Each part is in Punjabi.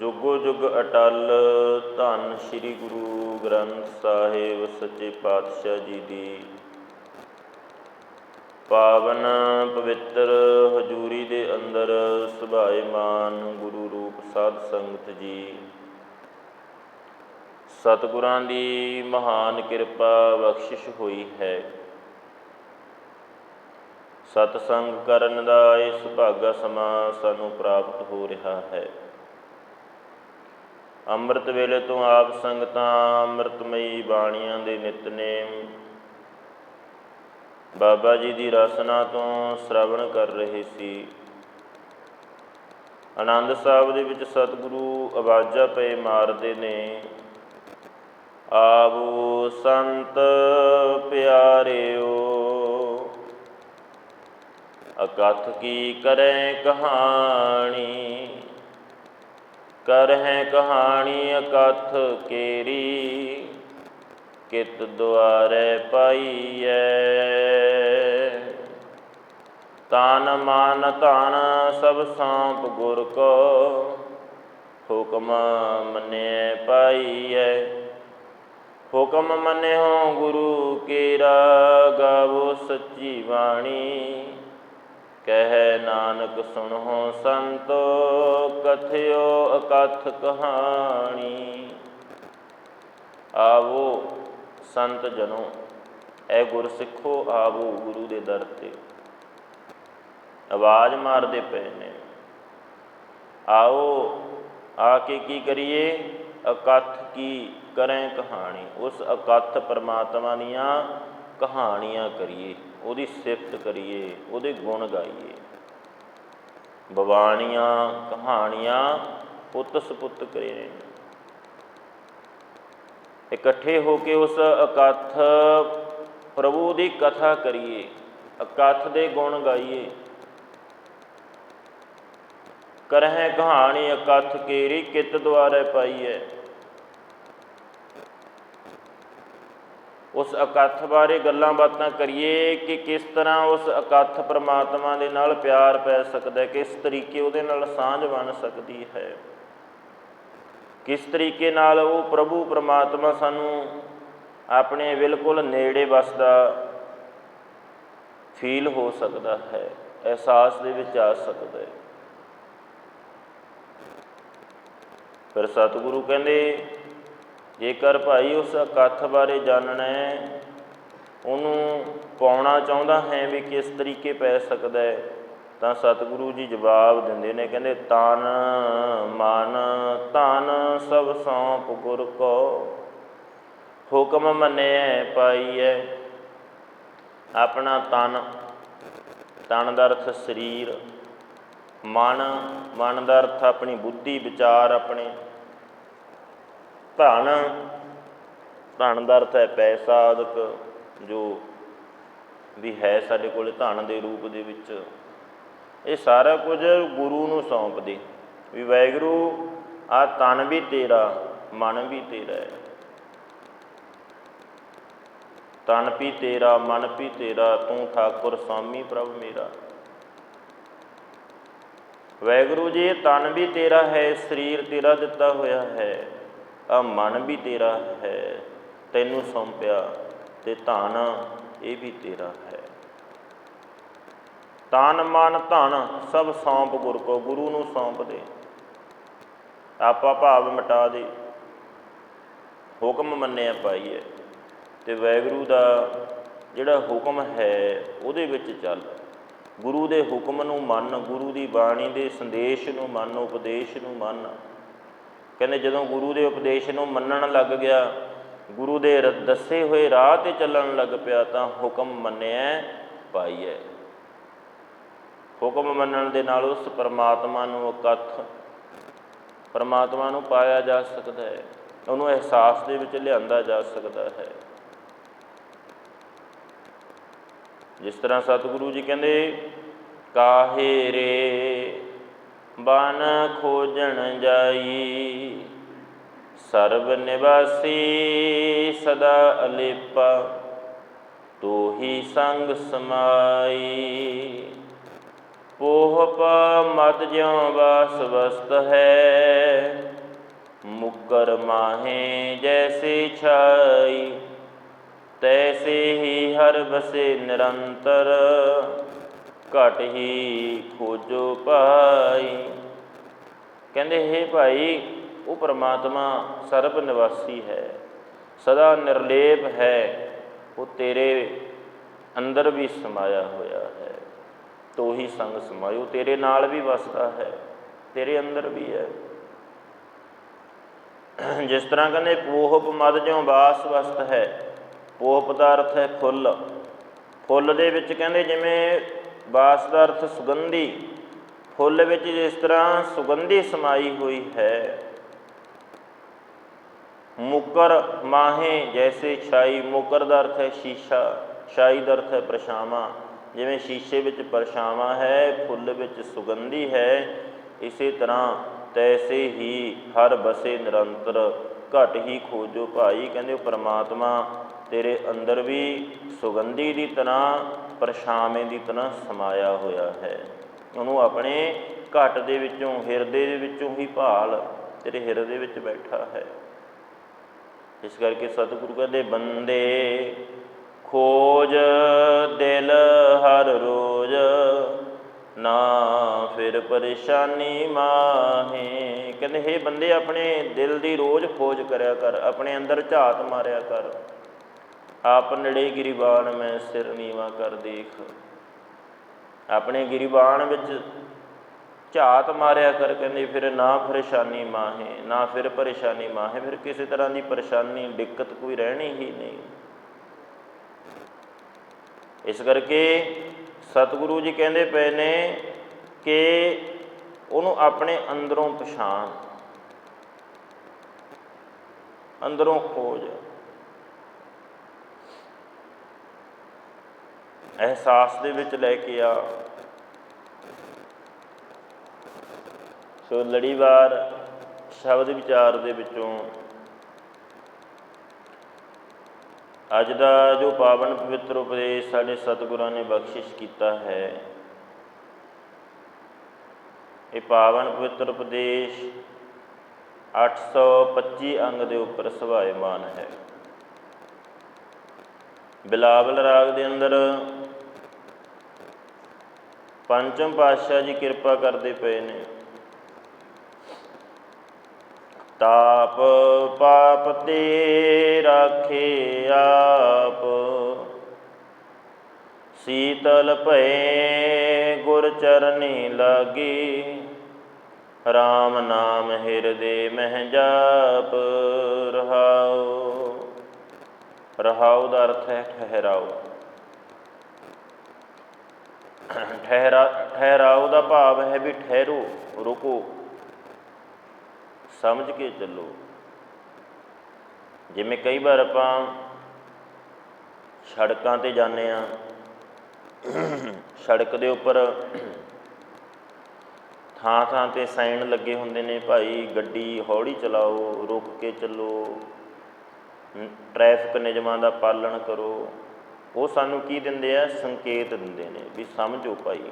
ਜੁਗੋ ਜੁਗ ਅਟਲ, ਧੰਨ ਸ੍ਰੀ ਗੁਰੂ ਗ੍ਰੰਥ ਸਾਹਿਬ ਸੱਚੇ ਪਾਤਸ਼ਾਹ ਜੀ ਦੀ। ਪਾਵਨ ਪਵਿੱਤਰ ਹਜੂਰੀ ਦੇ ਅੰਦਰ ਸੁਭਾਏਮਾਨ ਗੁਰੂ ਰੂਪ ਸਾਧ ਸੰਗਤ ਜੀ। ਸਤਿਗੁਰਾਂ ਦੀ ਮਹਾਨ ਕਿਰਪਾ ਬਖਸ਼ਿਸ਼ ਹੋਈ ਹੈ। ਸਤ ਸੰਗ ਕਰਨ ਦਾ ਇਹ ਸੁਭਾਗਾ ਸਮਾਂ ਸਾਨੂੰ ਪ੍ਰਾਪਤ ਹੋ ਰਿਹਾ ਹੈ। ਅੰਮ੍ਰਿਤ ਵੇਲੇ ਤੋਂ ਆਪ ਸੰਗਤਾਂ ਅੰਮ੍ਰਿਤਮਈ ਬਾਣੀਆਂ ਦੇ ਨਿਤਨੇਮ ਬਾਬਾ ਜੀ ਦੀ ਰਸਨਾ ਤੋਂ ਸ਼ਰਵਣ ਕਰ ਰਹੇ ਸੀ। ਆਨੰਦ ਸਾਹਿਬ ਦੇ ਵਿੱਚ ਸਤਿਗੁਰੂ ਆਵਾਜ਼ਾਂ ਪਏ ਮਾਰਦੇ ਨੇ। ਆਵੋ ਸੰਤ ਪਿਆਰਿਓ, ਅਕਥ ਕੀ ਕਰੇ ਕਹਾਣੀ? ਕਰਹਿ ਕਹਾਣੀ ਅਕਥ ਕੇਰੀ, ਕਿਤ ਦੁਆਰੇ ਪਾਈਐ। ਤਨ ਮਾਨ ਧਨ ਸਭ ਸਾਂਪ ਗੁਰ ਕੋ, ਹੁਕਮ ਮੰਨਿਐ ਪਾਈਐ। ਹੁਕਮ ਮੰਨਿਓ ਗੁਰੂ ਕੇਰਾ, ਗਾਵੋ ਸੱਚੀ ਬਾਣੀ। ਕਹਿ ਨਾਨਕ ਸੁਣੋ ਸੰਤੋ, ਕਥਿਓ ਅਕਥ ਕਹਾਣੀ। ਆਵੋ ਸੰਤ ਜਨੋ, ਐ ਗੁਰ ਸਿੱਖੋ ਆਵੋ ਗੁਰੂ ਦੇ ਦਰ ਤੇ। ਆਵਾਜ਼ ਮਾਰਦੇ ਪਏ ਨੇ। ਆਓ, ਆ ਕੇ ਕੀ ਕਰੀਏ? ਅਕਥ ਕੀ ਕਰੇ ਕਹਾਣੀ? ਉਸ ਅਕਥ ਪਰਮਾਤਮਾ ਦੀਆਂ ਕਹਾਣੀਆਂ ਕਰੀਏ। ਉਹਦੀ ਸਿਫਤ ਕਰੀਏ, ਉਹਦੇ ਗੁਣ ਗਾਈਏ। ਬਵਾਣੀਆਂ ਕਹਾਣੀਆਂ ਪੁੱਤ ਸੁਪੁੱਤ ਕਰੇ। ਨੇ ਇਕੱਠੇ ਹੋ ਕੇ ਉਸ ਅਕਥ ਪ੍ਰਭੂ ਦੀ ਕਥਾ ਕਰੀਏ ਅਕਥ ਦੇ ਗੁਣ ਗਾਈਏ। ਕਰਹਿ ਕਹਾਣੀ ਅਕਥ ਕੇਰੀ ਕਿਤ ਦੁਆਰੇ ਪਾਈਐ। ਉਸ ਅਕਥ ਬਾਰੇ ਗੱਲਾਂ ਬਾਤਾਂ ਕਰੀਏ ਕਿ ਕਿਸ ਤਰ੍ਹਾਂ ਉਸ ਅਕਥ ਪ੍ਰਮਾਤਮਾ ਦੇ ਨਾਲ ਪਿਆਰ ਪੈ ਸਕਦਾ ਹੈ, ਕਿਸ ਤਰੀਕੇ ਉਹਦੇ ਨਾਲ ਸਾਂਝ ਬਣ ਸਕਦੀ ਹੈ। ਕਿਸ ਤਰੀਕੇ ਨਾਲ ਉਹ ਪ੍ਰਭੂ ਪ੍ਰਮਾਤਮਾ ਸਾਨੂੰ ਆਪਣੇ ਬਿਲਕੁਲ ਨੇੜੇ ਵਸਦਾ ਫੀਲ ਹੋ ਸਕਦਾ ਹੈ, ਅਹਿਸਾਸ ਦੇ ਵਿੱਚ ਆ ਸਕਦਾ ਹੈ। ਫਿਰ ਸਤਿਗੁਰੂ ਕਹਿੰਦੇ ਜੇਕਰ ਭਾਈ ਉਸ ਇਕੱਠ ਬਾਰੇ ਜਾਣਨਾ ਹੈ, ਉਹਨੂੰ ਪਾਉਣਾ ਚਾਹੁੰਦਾ ਹੈ ਵੀ ਕਿਸ ਤਰੀਕੇ ਪੈ ਸਕਦਾ ਹੈ, ਤਾਂ ਸਤਿਗੁਰੂ ਜੀ ਜਵਾਬ ਦਿੰਦੇ ਨੇ, ਕਹਿੰਦੇ ਤਨ, ਮਨ, ਧਨ ਸਭ ਸੌਂਪ ਗੁਰ ਕੋ। ਹੁਕਮ ਮੰਨਿਐ ਪਾਈਐ ਆਪਣਾ ਤਨ ਤਨ ਦਾ ਅਰਥ ਸਰੀਰ, ਮਨ ਮਨ ਦਾ ਅਰਥ ਆਪਣੀ ਬੁੱਧੀ, ਵਿਚਾਰ ਆਪਣੇ। ਧਨ ਧਨ ਦਾ ਅਰਥ ਹੈ ਪੈਸਾ ਆਦਿਕ ਜੋ ਵੀ ਹੈ ਸਾਡੇ ਕੋਲ ਧਨ ਦੇ ਰੂਪ ਦੇ ਵਿੱਚ, ਇਹ ਸਾਰਾ ਕੁਝ ਗੁਰੂ ਨੂੰ ਸੌਂਪ ਦੇ ਵੀ ਵੈਗਰੂ ਆ ਤਨ ਵੀ ਤੇਰਾ, ਮਨ ਵੀ ਤੇਰਾ ਹੈ। ਤਨ ਵੀ ਤੇਰਾ, ਮਨ ਵੀ ਤੇਰਾ, ਤੂੰ ਠਾਕੁਰ ਸਾਮੀ ਪ੍ਰਭ ਮੇਰਾ। ਵੈਗਰੂ ਜੀ ਤਨ ਵੀ ਤੇਰਾ ਹੈ, ਸਰੀਰ ਤੇਰਾ ਦਿੱਤਾ ਹੋਇਆ ਹੈ। ਆ ਮਨ ਵੀ ਤੇਰਾ ਹੈ, ਤੈਨੂੰ ਸੌਂਪਿਆ ਤੇ ਧਨ ਇਹ ਵੀ ਤੇਰਾ ਹੈ। ਤਨ ਮਨ ਧਨ ਸਭ ਸੌਂਪ ਗੁਰ ਕੋ, ਗੁਰੂ ਨੂੰ ਸੌਂਪ ਦੇ। ਆਪਾ ਭਾਵ ਮਿਟਾ ਦੇ। ਹੁਕਮ ਮੰਨਿਆ ਪਾਈਏ ਤੇ ਵੈਗਰੂ ਦਾ ਜਿਹੜਾ ਹੁਕਮ ਹੈ, ਉਹਦੇ ਵਿੱਚ ਚੱਲ। ਗੁਰੂ ਦੇ ਹੁਕਮ ਨੂੰ ਮੰਨ, ਗੁਰੂ ਦੀ ਬਾਣੀ ਦੇ ਸੰਦੇਸ਼ ਨੂੰ ਮੰਨ, ਉਪਦੇਸ਼ ਨੂੰ ਮੰਨ। ਕਹਿੰਦੇ ਜਦੋਂ ਗੁਰੂ ਦੇ ਉਪਦੇਸ਼ ਨੂੰ ਮੰਨਣ ਲੱਗ ਗਿਆ, ਗੁਰੂ ਦੇ ਦੱਸੇ ਹੋਏ ਰਾਹ ਤੇ ਚੱਲਣ ਲੱਗ ਪਿਆ ਤਾਂ ਹੁਕਮ ਮੰਨਿਆ ਪਾਈਐ ਹੁਕਮ ਮੰਨਣ ਦੇ ਨਾਲ ਉਸ ਪਰਮਾਤਮਾ ਨੂੰ ਇਕੱਠ ਪਰਮਾਤਮਾ ਨੂੰ ਪਾਇਆ ਜਾ ਸਕਦਾ ਹੈ। ਉਹਨੂੰ ਅਹਿਸਾਸ ਦੇ ਵਿੱਚ ਲਿਆਂਦਾ ਜਾ ਸਕਦਾ ਹੈ। ਜਿਸ ਤਰ੍ਹਾਂ ਸਤਿਗੁਰੂ ਜੀ ਕਹਿੰਦੇ, ਕਾਹੇ ਰੇ ਬਨ ਖੋਜਣ ਜਾਈ। ਸਰਬ ਨਿਵਾਸੀ ਸਦਾ ਅਲੇਪਾ, ਤੋਹੀ ਸੰਗ ਸਮਾਈ। ਪੋਹਪ ਮਦ ਜਿਉ ਵਾਸ ਵਸਤ ਹੈ, ਮੁਕਰ ਮਾਹੇ ਜੈਸੇ ਛਾਈ। ਤੈਸੇ ਹੀ ਹਰ ਬਸੇ ਨਿਰੰਤਰ ਘਟ ਹੀ ਖੋਜੋ ਪਾਈ। ਕਹਿੰਦੇ, ਹੈ ਭਾਈ, ਉਹ ਪ੍ਰਮਾਤਮਾ ਸਰਬ ਨਿਵਾਸੀ ਹੈ, ਸਦਾ ਨਿਰਲੇਪ ਹੈ, ਉਹ ਤੇਰੇ ਅੰਦਰ ਵੀ ਸਮਾਇਆ ਹੋਇਆ ਹੈ। ਤੋ ਹੀ ਸੰਗ ਸਮਾਇਓ, ਤੇਰੇ ਨਾਲ ਵੀ ਵਸਦਾ ਹੈ, ਤੇਰੇ ਅੰਦਰ ਵੀ ਹੈ। ਜਿਸ ਤਰ੍ਹਾਂ ਕਹਿੰਦੇ, ਪੋਹਪ ਮਦ ਜਿਉ ਬਾਸ ਵਸਤ ਹੈ, ਪੋਹਪ ਦਾ ਅਰਥ ਹੈ ਫੁੱਲ। ਫੁੱਲ ਦੇ ਵਿੱਚ ਕਹਿੰਦੇ, ਜਿਵੇਂ ਬਾਸ ਦਾ ਅਰਥ ਸੁਗੰਧੀ, ਫੁੱਲ ਵਿੱਚ ਜਿਸ ਤਰ੍ਹਾਂ ਸੁਗੰਧੀ ਸਮਾਈ ਹੋਈ ਹੈ। ਮੁਕਰ ਮਾਹੇ ਜੈਸੇ ਛਾਈ, ਮੁਕਰ ਦਾ ਅਰਥ ਹੈ ਸ਼ੀਸ਼ਾ, ਛਾਈ ਦਾ ਅਰਥ ਹੈ ਪਰਛਾਵਾਂ। ਜਿਵੇਂ ਸ਼ੀਸ਼ੇ ਵਿੱਚ ਪਰਛਾਵਾਂ ਹੈ, ਫੁੱਲ ਵਿੱਚ ਸੁਗੰਧੀ ਹੈ, ਇਸੇ ਤਰ੍ਹਾਂ ਤੈਸੇ ਹੀ ਹਰ ਬਸੇ ਨਿਰੰਤਰ, ਘਟ ਹੀ ਖੋਜੋ ਭਾਈ। ਕਹਿੰਦੇ ਉਹ ਪਰਮਾਤਮਾ ਤੇਰੇ ਅੰਦਰ ਵੀ ਸੁਗੰਧੀ ਦੀ ਤਰ੍ਹਾਂ ਪਰਛਾਵੇਂ ਦੀ ਤਰ੍ਹਾਂ ਸਮਾਇਆ ਹੋਇਆ ਹੈ। ਉਹਨੂੰ ਆਪਣੇ ਘਟ ਦੇ ਵਿੱਚੋਂ, ਹਿਰਦੇ ਦੇ ਵਿੱਚੋਂ ਹੀ ਭਾਲ ਤੇਰੇ ਹਿਰਦੇ ਵਿੱਚ ਬੈਠਾ ਹੈ। ਇਸ ਕਰਕੇ ਸਤਿਗੁਰੂ ਕਹਿੰਦੇ, ਬੰਦੇ ਖੋਜ, ਦਿਲ ਹਰ ਰੋਜ਼, ਨਾ ਫਿਰ ਪਰੇਸ਼ਾਨੀ ਮਾਹੇ। ਕਹਿੰਦੇ हे ਬੰਦੇ, ਆਪਣੇ ਦਿਲ ਦੀ ਰੋਜ਼ ਖੋਜ ਕਰਿਆ ਕਰ, ਆਪਣੇ ਅੰਦਰ ਝਾਤ ਮਾਰਿਆ ਕਰ। ਆਪ ਨੜੇ ਗਿਰੀਬਾਨ ਮੈਂ ਸਿਰ ਨੀਵਾ ਕਰ ਦੇਖ। ਆਪਣੇ ਗਿਰੀਬਾਨ ਵਿੱਚ ਝਾਤ ਮਾਰਿਆ ਕਰ ਕਹਿੰਦੇ, ਫਿਰ ਨਾ ਪਰੇਸ਼ਾਨੀ ਮਾਹੇ, ਨਾ ਫਿਰ ਪਰੇਸ਼ਾਨੀ ਮਾਹੇ, ਫਿਰ ਕਿਸੇ ਤਰ੍ਹਾਂ ਦੀ ਪਰੇਸ਼ਾਨੀ, ਦਿੱਕਤ ਕੋਈ ਰਹਿਣੀ ਹੀ ਨਹੀਂ। ਇਸ ਕਰਕੇ ਸਤਿਗੁਰੂ ਜੀ ਕਹਿੰਦੇ ਪਏ ਨੇ ਕਿ ਉਹਨੂੰ ਆਪਣੇ ਅੰਦਰੋਂ ਪਛਾਣ, ਅੰਦਰੋਂ ਖੋਜ। ਅਹਿਸਾਸ ਦੇ ਵਿੱਚ ਲੈ ਕੇ ਆ। ਸੋ ਲੜੀਵਾਰ ਸ਼ਬਦ ਵਿਚਾਰ ਦੇ ਵਿੱਚੋਂ ਅੱਜ ਦਾ ਜੋ ਪਾਵਨ ਪਵਿੱਤਰ ਉਪਦੇਸ਼ ਸਾਡੇ ਸਤਿਗੁਰਾਂ ਨੇ ਬਖਸ਼ਿਸ਼ ਕੀਤਾ ਹੈ, ਇਹ ਪਾਵਨ ਪਵਿੱਤਰ ਉਪਦੇਸ਼ 825 ਅੰਗ ਦੇ ਉੱਪਰ ਸੁਭਾਇਮਾਨ ਹੈ। ਬਿਲਾਵਲ ਰਾਗ ਦੇ ਅੰਦਰ ਪੰਚਮ ਪਾਤਸ਼ਾਹ ਜੀ ਕਿਰਪਾ ਕਰਦੇ ਪਏ ਨੇ। ਤਾਪ ਪਾਪ ਤੇ ਰਾਖੇ ਆਪ। ਸੀਤਲ ਭਏ ਗੁਰ ਚਰਨੀ ਲਾਗੀ। RAM ਨਾਮ ਹਿਰਦੇ ਮਹਿ ਜਾਪ ਰਹਾਓ ਰਹਾਉ ਦਾ ਅਰਥ ਹੈ ਠਹਿਰਾਓ। ਠਹਿਰਾ, ਠਹਿਰਾਓ ਦਾ ਭਾਵ ਹੈ ਵੀ ਠਹਿਰੋ, ਰੁਕੋ, ਸਮਝ ਕੇ ਚੱਲੋ। ਜਿਵੇਂ ਕਈ ਵਾਰ ਆਪਾਂ ਸੜਕਾਂ ਤੇ ਜਾਂਦੇ ਆ ਸੜਕ ਦੇ ਉੱਪਰ ਥਾਂ ਥਾਂ ਤੇ ਸਾਈਨ ਲੱਗੇ ਹੁੰਦੇ ਨੇ, ਭਾਈ ਗੱਡੀ ਹੌਲੀ ਚਲਾਓ, ਰੁਕ ਕੇ ਚੱਲੋ। ਟ੍ਰੈਫਿਕ ਨਿਯਮਾਂ ਦਾ ਪਾਲਣ ਕਰੋ। ਉਹ ਸਾਨੂੰ ਕੀ ਦਿੰਦੇ ਆ? ਸੰਕੇਤ ਦਿੰਦੇ ਨੇ ਵੀ ਸਮਝੋ ਭਾਈ,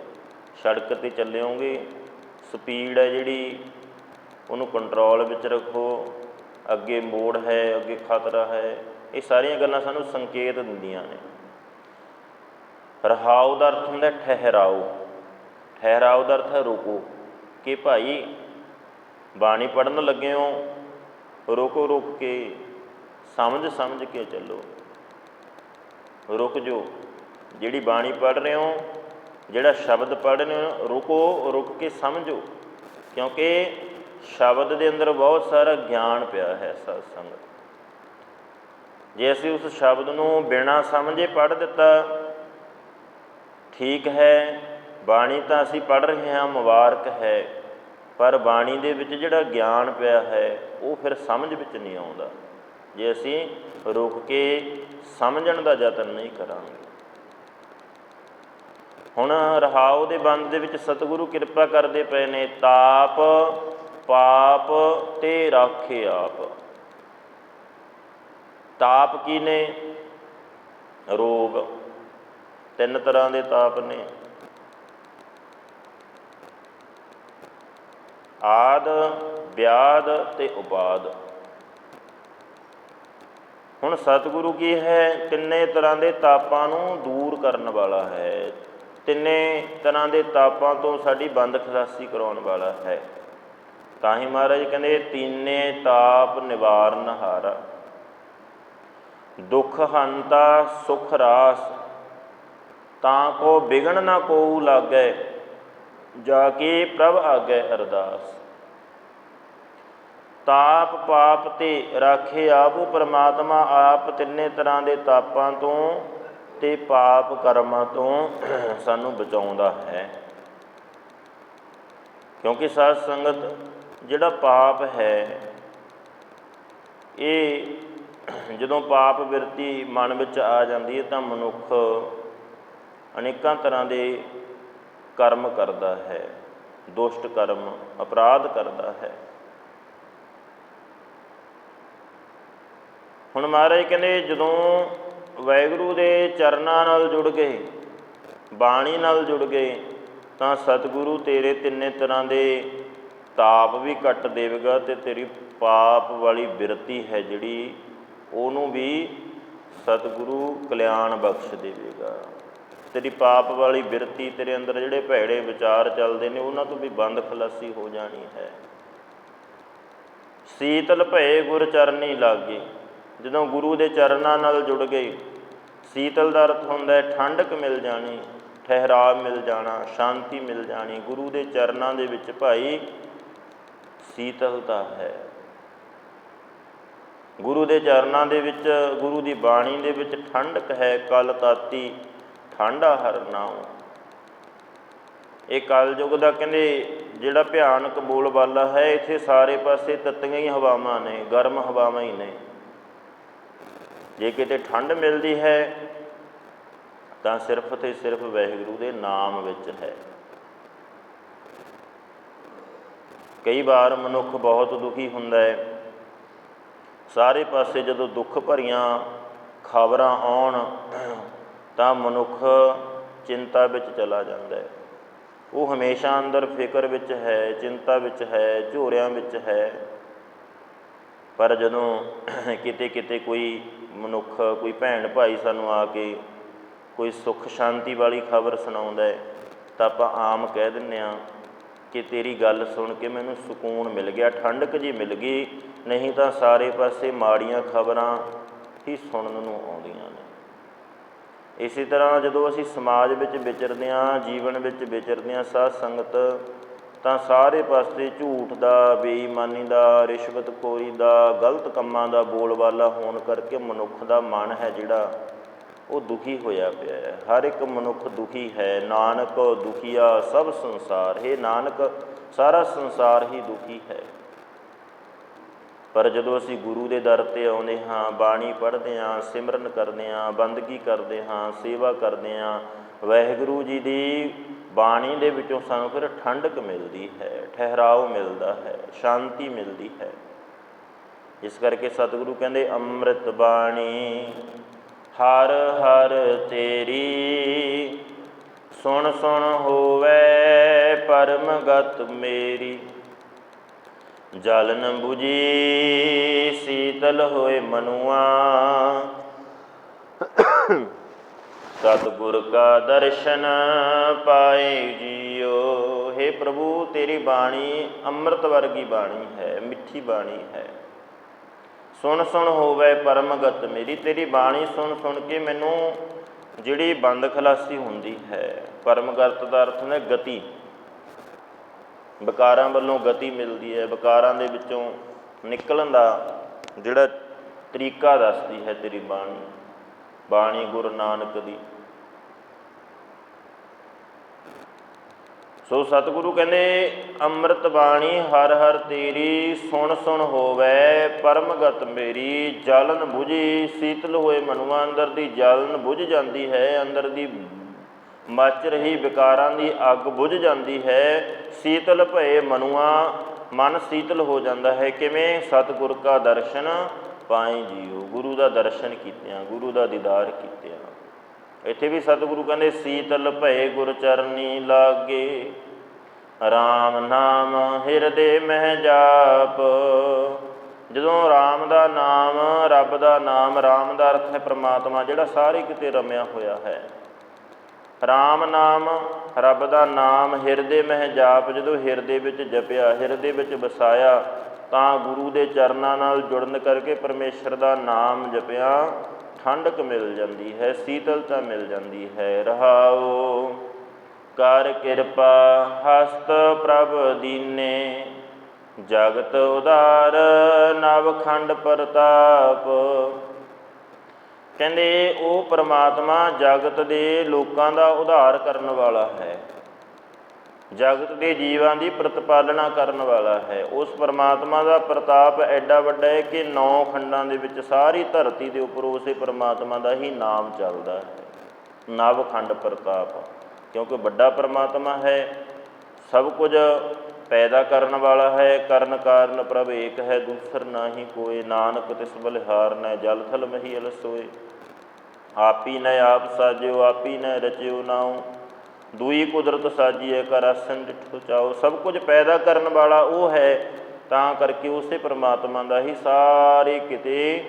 ਸੜਕ ਤੇ ਚੱਲਿਓਗੇ, ਸਪੀਡ ਹੈ ਜਿਹੜੀ, ਉਹਨੂੰ ਕੰਟਰੋਲ ਵਿੱਚ ਰੱਖੋ। ਅੱਗੇ ਮੋੜ ਹੈ, ਅੱਗੇ ਖਤਰਾ ਹੈ, ਇਹ ਸਾਰੀਆਂ ਗੱਲਾਂ ਸਾਨੂੰ ਸੰਕੇਤ ਦਿੰਦੀਆਂ ਨੇ। ਰਹਾਉ ਦਾ ਅਰਥ ਹੁੰਦਾ ਠਹਿਰਾਓ। ਠਹਿਰਾਓ ਦਾ ਅਰਥ ਹੈ ਰੁਕੋ ਕਿ ਭਾਈ, ਬਾਣੀ ਪੜਨ ਲੱਗੇ ਹੋ ਰੋਕੋ ਰੁਕ ਕੇ ਸਮਝ ਸਮਝ ਕੇ ਚੱਲੋ। ਰੁਕ ਜੋ ਜਿਹੜੀ ਬਾਣੀ ਪੜ ਰਹੇ ਹੋ, ਜਿਹੜਾ ਸ਼ਬਦ ਪੜ ਰਹੇ ਹੋ, ਰੁਕੋ, ਰੁਕ ਕੇ ਸਮਝੋ। ਕਿਉਂਕਿ ਸ਼ਬਦ ਦੇ ਅੰਦਰ ਬਹੁਤ ਸਾਰਾ ਗਿਆਨ ਪਿਆ ਹੈ ਸਤ ਸੰਗਤ ਜੇ ਅਸੀਂ ਉਸ ਸ਼ਬਦ ਨੂੰ ਬਿਨਾ ਸਮਝੇ ਪੜ ਦਿੱਤਾ, ਠੀਕ ਹੈ, ਬਾਣੀ ਤਾਂ ਅਸੀਂ ਪੜ ਰਹੇ ਹਾਂ, ਮੁਬਾਰਕ ਹੈ। ਪਰ ਬਾਣੀ ਦੇ ਵਿੱਚ ਜਿਹੜਾ ਗਿਆਨ ਪਿਆ ਹੈ, ਉਹ ਫਿਰ ਸਮਝ ਵਿੱਚ ਨਹੀਂ ਆਉਂਦਾ। ਜੇ ਅਸੀਂ ਰੁਕ ਕੇ ਸਮਝਣ ਦਾ ਯਤਨ ਨਹੀਂ ਕਰਾਂਗੇ। ਹੁਣ ਰਹਾਉ ਦੇ ਬੰਦ ਦੇ ਵਿੱਚ ਸਤਿਗੁਰੂ ਕਿਰਪਾ ਕਰਦੇ ਪਏ ਨੇ, ਤਾਪ, ਪਾਪ ਤੇ ਰਾਖੇ ਆਪ। ਤਾਪ ਕੀ ਨੇ? ਰੋਗ। ਤਿੰਨ ਤਰ੍ਹਾਂ ਦੇ ਤਾਪ ਨੇ। ਆਦ, ਵਿਆਦ ਤੇ ਉਪਾਦ ਹੁਣ ਸਤਿਗੁਰੂ ਕੀ ਹੈ? ਤਿੰਨੇ ਤਰ੍ਹਾਂ ਦੇ ਤਾਪਾਂ ਨੂੰ ਦੂਰ ਕਰਨ ਵਾਲਾ ਹੈ। ਤਿੰਨੇ ਤਰ੍ਹਾਂ ਦੇ ਤਾਪਾਂ ਤੋਂ ਸਾਡੀ ਬੰਦ ਖਲਾਸੀ ਕਰਾਉਣ ਵਾਲਾ ਹੈ। ਤਾਂ ਹੀ ਮਹਾਰਾਜ ਕਹਿੰਦੇ, ਤੀਨੇ ਤਾਪ ਨਿਵਾਰਨ ਹਾਰਾ। ਦੁਖ ਹੰਤਾ, ਸੁਖ ਰਾਸ। ਤਾਂ ਕੋ ਬਿਗਣ ਨਾ ਕੋ ਲਾਗੈ, ਜਾ ਕੇ ਪ੍ਰਭ ਆਗੈ ਅਰਦਾਸ। ਤਾਪ ਪਾਪ ਤੇ ਰਾਖੇ ਆਪੂ ਪਰਮਾਤਮਾ ਆਪ ਤਿੰਨੇ ਤਰ੍ਹਾਂ ਦੇ ਤਾਪਾਂ ਤੋਂ ਤੇ ਪਾਪ ਕਰਮਾਂ ਤੋਂ ਸਾਨੂੰ ਬਚਾਉਂਦਾ ਹੈ। ਕਿਉਂਕਿ ਸਾਧ ਸੰਗਤ ਜਿਹੜਾ ਪਾਪ ਹੈ, ਇਹ ਜਦੋਂ ਪਾਪ ਵਿਰਤੀ ਮਨ ਵਿੱਚ ਆ ਜਾਂਦੀ ਹੈ ਤਾਂ ਮਨੁੱਖ ਅਨੇਕਾਂ ਤਰ੍ਹਾਂ ਦੇ ਕਰਮ ਕਰਦਾ ਹੈ, ਦੁਸ਼ਟ ਕਰਮ, ਅਪਰਾਧ ਕਰਦਾ ਹੈ। ਹੁਣ ਮਹਾਰਾਜ ਕਹਿੰਦੇ ਜਦੋਂ ਵਾਹਿਗੁਰੂ ਦੇ ਚਰਨਾਂ ਨਾਲ ਜੁੜ ਗਏ, ਬਾਣੀ ਨਾਲ ਜੁੜ ਗਏ, ਤਾਂ ਸਤਿਗੁਰੂ ਤੇਰੇ ਤਿੰਨੇ ਤਰ੍ਹਾਂ ਦੇ ਤਾਪ ਵੀ ਕੱਟ ਦੇਵੇਗਾ ਤੇ ਤੇਰੀ ਪਾਪ ਵਾਲੀ ਬਿਰਤੀ ਹੈ ਜਿਹੜੀ, ਉਹਨੂੰ ਵੀ ਸਤਿਗੁਰੂ ਕਲਿਆਣ ਬਖਸ਼ ਦੇਵੇਗਾ। ਤੇਰੀ ਪਾਪ ਵਾਲੀ ਬਿਰਤੀ ਤੇਰੇ ਅੰਦਰ ਜਿਹੜੇ ਭੈੜੇ ਵਿਚਾਰ ਚੱਲਦੇ ਨੇ, ਉਹਨਾਂ ਤੋਂ ਵੀ ਬੰਦ ਖਲਾਸੀ ਹੋ ਜਾਣੀ ਹੈ। ਸੀਤਲ ਭਏ ਗੁਰ ਚਰਨੀ ਲਾਗੇ। ਜਦੋਂ ਗੁਰੂ ਦੇ ਚਰਨਾਂ ਨਾਲ ਜੁੜ ਗਏ ਸੀਤਲ ਦਾ ਅਰਥ ਹੁੰਦਾ ਹੈ, ਠੰਡਕ ਮਿਲ ਜਾਣੀ, ਠਹਿਰਾਵ ਮਿਲ ਜਾਣਾ, ਸ਼ਾਂਤੀ ਮਿਲ ਜਾਣੀ। ਗੁਰੂ ਦੇ ਚਰਨਾਂ ਦੇ ਵਿੱਚ ਭਾਈ ਸੀਤਲਤਾ ਹੈ। ਗੁਰੂ ਦੇ ਚਰਨਾਂ ਦੇ ਵਿੱਚ, ਗੁਰੂ ਦੀ ਬਾਣੀ ਦੇ ਵਿੱਚ ਠੰਡਕ ਹੈ, ਕਲ ਤਾਤੀ, ਠੰਡਾ ਹਰ ਨਾਉ। ਇਹ ਕਲਯੁਗ ਦਾ ਕਹਿੰਦੇ, ਜਿਹੜਾ ਭਿਆਨਕ ਬੋਲਬਾਲਾ ਹੈ, ਇੱਥੇ ਸਾਰੇ ਪਾਸੇ ਤੱਤੀਆਂ ਹੀ ਹਵਾਵਾਂ ਨੇ, ਗਰਮ ਹਵਾਵਾਂ ਹੀ ਨੇ। ਜੇ ਕਿਤੇ ਠੰਡ ਮਿਲਦੀ ਹੈ, ਤਾਂ ਸਿਰਫ ਤੇ ਸਿਰਫ ਵਾਹਿਗੁਰੂ ਦੇ ਨਾਮ ਵਿੱਚ ਹੈ। ਕਈ ਵਾਰ ਮਨੁੱਖ ਬਹੁਤ ਦੁਖੀ ਹੁੰਦਾ ਹੈ। ਸਾਰੇ ਪਾਸੇ ਜਦੋਂ ਦੁੱਖ ਭਰੀਆਂ ਖਬਰਾਂ ਆਉਣ, ਤਾਂ ਮਨੁੱਖ ਚਿੰਤਾ ਵਿੱਚ ਚਲਾ ਜਾਂਦਾ ਹੈ। ਉਹ ਹਮੇਸ਼ਾ ਅੰਦਰ ਫਿਕਰ ਵਿੱਚ ਹੈ, ਚਿੰਤਾ ਵਿੱਚ ਹੈ ਝੋਰਿਆਂ ਵਿੱਚ ਹੈ। ਪਰ ਜਦੋਂ ਕਿਤੇ ਕਿਤੇ ਕੋਈ ਮਨੁੱਖ, ਕੋਈ ਭੈਣ ਭਾਈ ਸਾਨੂੰ ਆ ਕੇ ਕੋਈ ਸੁੱਖ ਸ਼ਾਂਤੀ ਵਾਲੀ ਖਬਰ ਸੁਣਾਉਂਦਾ ਹੈ, ਤਾਂ ਆਪਾਂ ਆਮ ਕਹਿ ਦਿੰਨੇ ਆ ਕਿ ਤੇਰੀ ਗੱਲ ਸੁਣ ਕੇ ਮੈਨੂੰ ਸਕੂਨ ਮਿਲ ਗਿਆ, ਠੰਡਕ ਜੀ ਮਿਲ ਗਈ, ਨਹੀਂ ਤਾਂ ਸਾਰੇ ਪਾਸੇ ਮਾੜੀਆਂ ਖਬਰਾਂ ਹੀ ਸੁਣਨ ਨੂੰ ਆਉਂਦੀਆਂ ਨੇ। ਇਸੇ ਤਰ੍ਹਾਂ ਜਦੋਂ ਅਸੀਂ ਸਮਾਜ ਵਿੱਚ ਵਿਚਰਦੇ ਹਾਂ, ਜੀਵਨ ਵਿੱਚ ਵਿਚਰਦੇ ਹਾਂ ਸਾਧ ਸੰਗਤ ਤਾਂ ਸਾਰੇ ਪਾਸੇ ਝੂਠ ਦਾ, ਬੇਈਮਾਨੀ ਦਾ ਰਿਸ਼ਵਤਖੋਰੀ ਦਾ, ਗਲਤ ਕੰਮਾਂ ਦਾ ਬੋਲਬਾਲਾ ਹੋਣ ਕਰਕੇ ਮਨੁੱਖ ਦਾ ਮਨ ਹੈ ਜਿਹੜਾ, ਉਹ ਦੁਖੀ ਹੋਇਆ ਪਿਆ ਹੈ। ਹਰ ਇੱਕ ਮਨੁੱਖ ਦੁਖੀ ਹੈ। ਨਾਨਕ ਦੁਖੀਆ ਸਭ ਸੰਸਾਰ, ਹੈ ਨਾਨਕ, ਸਾਰਾ ਸੰਸਾਰ ਹੀ ਦੁਖੀ ਹੈ। ਪਰ ਜਦੋਂ ਅਸੀਂ ਗੁਰੂ ਦੇ ਦਰ ਤੇ ਆਉਂਦੇ ਹਾਂ, ਬਾਣੀ ਪੜ੍ਹਦੇ ਹਾਂ, ਸਿਮਰਨ ਕਰਦੇ ਹਾਂ, ਬੰਦਗੀ ਕਰਦੇ ਹਾਂ, ਸੇਵਾ ਕਰਦੇ ਹਾਂ, ਵਾਹਿਗੁਰੂ ਜੀ ਦੀ ਬਾਣੀ ਦੇ ਵਿੱਚੋਂ ਸਾਨੂੰ ਫਿਰ ਠੰਡਕ ਮਿਲਦੀ ਹੈ, ਠਹਿਰਾਓ ਮਿਲਦਾ ਹੈ, ਸ਼ਾਂਤੀ ਮਿਲਦੀ ਹੈ। ਇਸ ਕਰਕੇ ਸਤਿਗੁਰੂ ਕਹਿੰਦੇ, ਅੰਮ੍ਰਿਤ ਬਾਣੀ, ਹਰ ਹਰ ਤੇਰੀ, ਸੁਣ ਸੁਣ ਹੋਵੇ ਪਰਮਗਤ ਮੇਰੀ। ਜਲ ਨ 부ਜੀ ਸੀਤਲ ਹੋਏ ਮਨੁਆ ਸਤਿਗੁਰ ਕਾ ਦਰਸ਼ਨ ਪਾਏ ਜੀਓ। हे ਪ੍ਰਭੂ, ਤੇਰੀ ਬਾਣੀ ਅੰਮ੍ਰਿਤ ਵਰਗੀ ਬਾਣੀ ਹੈ, ਮਿੱਠੀ ਬਾਣੀ ਹੈ। ਸੁਣ ਸੁਣ ਹੋਵੇ ਪਰਮਗਤ ਮੇਰੀ, ਤੇਰੀ ਬਾਣੀ ਸੁਣ ਸੁਣ ਕੇ ਮੈਨੂੰ ਜਿਹੜੀ ਬੰਦ ਖਲਾਸੀ ਹੁੰਦੀ ਹੈ, ਪਰਮਗਤ ਦਾ ਅਰਥ ਹੈ ਗਤੀ। ਵਿਕਾਰਾਂ ਵੱਲੋਂ ਗਤੀ ਮਿਲਦੀ ਹੈ, ਵਿਕਾਰਾਂ ਦੇ ਵਿੱਚੋਂ ਨਿਕਲਣ ਦਾ ਜਿਹੜਾ ਤਰੀਕਾ ਦੱਸਦੀ ਹੈ ਤੇਰੀ ਬਾਣੀ ਬਾਣੀ ਗੁਰੂ ਨਾਨਕ ਦੀ। ਸੋ ਸਤਿਗੁਰੂ ਕਹਿੰਦੇ, ਅੰਮ੍ਰਿਤ ਬਾਣੀ ਹਰ ਹਰ ਤੇਰੀ, ਸੁਣ ਸੁਣ ਹੋਵੇ, ਪਰਮਗਤ ਮੇਰੀ, ਜਲਨ 부ਜੀ ਸੀਤਲ ਹੋਏ ਮਨੁਆ, ਅੰਦਰ ਦੀ ਜਲਨ 부ਝ ਜਾਂਦੀ ਹੈ, ਅੰਦਰ ਦੀ ਮੱਚ ਰਹੀ ਵਿਕਾਰਾਂ ਦੀ ਅੱਗ ਬੁਝ ਜਾਂਦੀ ਹੈ, ਸੀਤਲ ਭਏ ਮਨੁਆ, ਮਨ ਸੀਤਲ ਹੋ ਜਾਂਦਾ ਹੈ, ਕਿਵੇਂ? ਸਤਿਗੁਰ ਕਾ ਦਰਸ਼ਨ ਪਾਏ ਜੀਓ। ਗੁਰੂ ਦਾ ਦਰਸ਼ਨ ਕੀਤਿਆਂ, ਗੁਰੂ ਦਾ ਦੀਦਾਰ ਕੀਤਿਆਂ। ਇੱਥੇ ਵੀ ਸਤਿਗੁਰੂ ਕਹਿੰਦੇ, ਸੀਤਲ ਭਏ ਗੁਰ ਚਰਨੀ ਲਾਗੇ RAM ਨਾਮ ਹਿਰਦੇ ਮਹਿ ਜਾਪ। ਜਦੋਂ RAM ਦਾ ਨਾਮ, ਰੱਬ ਦਾ ਨਾਮ RAM ਦਾ ਅਰਥ ਹੈ ਪ੍ਰਮਾਤਮਾ, ਜਿਹੜਾ ਸਾਰੇ ਕਿਤੇ ਰਮਿਆ ਹੋਇਆ ਹੈ। RAM ਨਾਮ, ਰੱਬ ਦਾ ਨਾਮ, ਹਿਰਦੇ ਮਹਿ ਜਾਪ, ਜਦੋਂ ਹਿਰਦੇ ਵਿੱਚ ਜਪਿਆ, ਹਿਰਦੇ ਵਿੱਚ ਵਸਾਇਆ, ਤਾਂ ਗੁਰੂ ਦੇ ਚਰਨਾਂ ਨਾਲ ਜੁੜਨ ਕਰਕੇ ਪਰਮੇਸ਼ਰ ਦਾ ਨਾਮ ਜਪਿਆ। ਠੰਡਕ ਮਿਲ ਜਾਂਦੀ ਹੈ, ਸੀਤਲਤਾ ਮਿਲ ਜਾਂਦੀ ਹੈ। ਰਹਾਓ ਕਰ ਕਿਰਪਾ, ਹਸਤ ਪ੍ਰਭ ਦੀਨੇ। ਜਗਤ ਉਦਾਰ ਨਵ ਖੰਡ ਪ੍ਰਤਾਪ। ਕਹਿੰਦੇ, ਉਹ ਪ੍ਰਮਾਤਮਾ ਜਗਤ ਦੇ ਲੋਕਾਂ ਦਾ ਉਧਾਰ ਕਰਨ ਵਾਲਾ ਹੈ। ਜਗਤ ਦੇ ਜੀਵਾਂ ਦੀ ਪ੍ਰਤਪਾਲਣਾ ਕਰਨ ਵਾਲਾ ਹੈ। ਉਸ ਪਰਮਾਤਮਾ ਦਾ ਪ੍ਰਤਾਪ ਐਡਾ ਵੱਡਾ ਹੈ ਕਿ ਨੌ ਖੰਡਾਂ ਦੇ ਵਿੱਚ ਸਾਰੀ ਧਰਤੀ ਦੇ ਉੱਪਰ ਉਸੇ ਪਰਮਾਤਮਾ ਦਾ ਹੀ ਨਾਮ ਚੱਲਦਾ ਹੈ। ਨਵ ਖੰਡ ਪ੍ਰਤਾਪ, ਕਿਉਂਕਿ ਵੱਡਾ ਪਰਮਾਤਮਾ ਹੈ, ਸਭ ਕੁਝ ਪੈਦਾ ਕਰਨ ਵਾਲਾ ਹੈ, ਕਰਨ ਕਾਰਨ ਪ੍ਰਭ ਏਕ ਹੈ, ਦੂਸਰ ਨਾਹੀ ਕੋਏ, ਨਾਨਕ ਤਿਸ ਬਲਿਹਾਰ ਨੈ ਜਲ ਥਲ ਮਹੀ ਅਲਸੋਏ। ਆਪੀ ਨੈ ਆਪ ਸਾਜਿਓ, ਆਪੀ ਨੈ ਰਚਿਓ ਨਾਉ। ਦੂਈ ਕੁਦਰਤ ਸਾਜੀਏ ਕਰ ਆਸਨ ਡਿਠੋ ਚਾਓ ਸਭ ਕੁਝ ਪੈਦਾ ਕਰਨ ਵਾਲਾ ਉਹ ਹੈ, ਤਾਂ ਕਰਕੇ ਉਸੇ ਪ੍ਰਮਾਤਮਾ ਦਾ ਹੀ ਸਾਰੇ ਕਿਤੇ